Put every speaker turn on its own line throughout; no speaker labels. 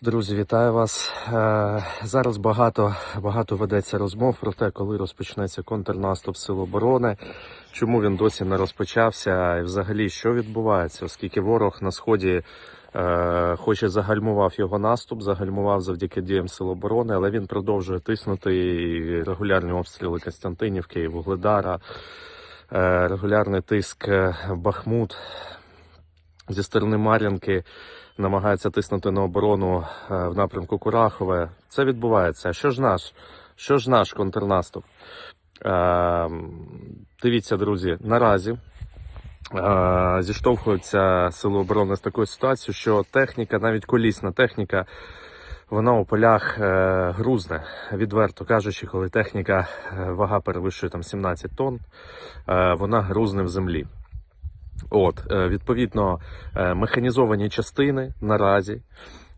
Друзі, вітаю вас. Е, Зараз багато, багато ведеться розмов про те, коли розпочнеться контрнаступ Сил оборони, чому він досі не розпочався, і взагалі що відбувається, оскільки ворог на сході е, хоч і загальмував його наступ, загальмував завдяки діям Сил оборони, але він продовжує тиснути і регулярні обстріли Костянтинівки і Вугледара, е, регулярний тиск Бахмут зі сторони Мар'їнки намагається тиснути на оборону е, в напрямку Курахове. Це відбувається. Що ж наш? Що ж наш контрнаступ? Е, Дивіться, друзі, наразі е, зіштовхуються сили оборони з такою ситуацією, що техніка, навіть колісна техніка, вона у полях грузне, відверто кажучи, коли техніка вага перевищує там 17 тонн, вона грузне в землі. От, е, відповідно, е, механізовані частини наразі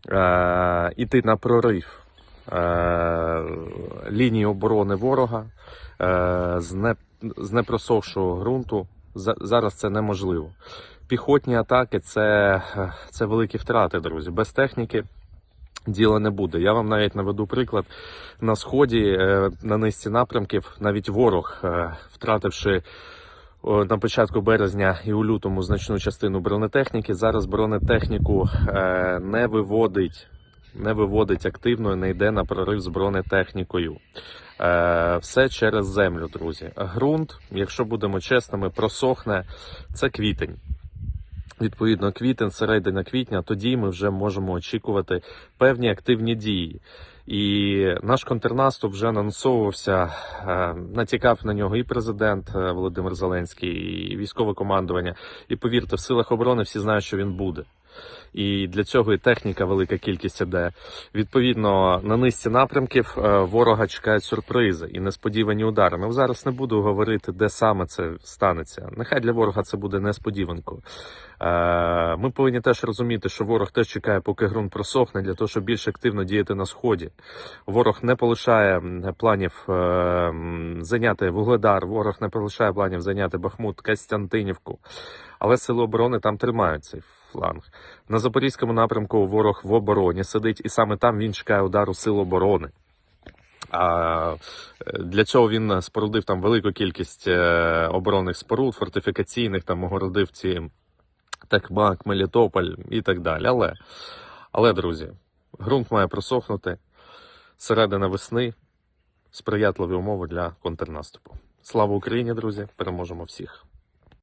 е, іти на прорив лінії оборони ворога з, не, з непросохшого ґрунту. За- Зараз це неможливо. Піхотні атаки це, це великі втрати, друзі. Без техніки діла не буде. Я вам навіть наведу приклад. На сході, на низці напрямків, навіть ворог, втративши на початку березня і у лютому значну частину бронетехніки. Зараз бронетехніку е, не виводить, не виводить активно, не йде на прорив з бронетехнікою. Е, все через землю, друзі. Грунт, якщо будемо чесними, просохне це квітень. Відповідно, квітень, середина квітня, тоді ми вже можемо очікувати певні активні дії. І наш контрнаступ вже анонсовувався, е, натякав на нього і президент е, Володимир Зеленський, і військове командування. І повірте, в силах оборони всі знають, що він буде. І для цього і техніка велика кількість іде. Відповідно, на низці напрямків е, ворога чекають сюрпризи і несподівані удари. Ми зараз не буду говорити, де саме це станеться. Нехай для ворога це буде несподіванкою. Е, Ми повинні теж розуміти, що ворог теж чекає, поки ґрунт просохне, для того, щоб більш активно діяти на сході. Ворог не полишає планів е, зайняти Вугледар, ворог не полишає планів зайняти Бахмут, Костянтинівку. Але сили оборони там тримають цей фланг. На запорізькому напрямку ворог в обороні сидить, і саме там він чекає удару сил оборони. А е, для цього він спорудив там велику кількість е, оборонних споруд, фортифікаційних, там огородив ці Техмак, Мелітополь і так далі. Але, але, друзі, ґрунт має просохнути. Середина весни сприятливі умови для контрнаступу. Слава Україні, друзі! Переможемо всіх!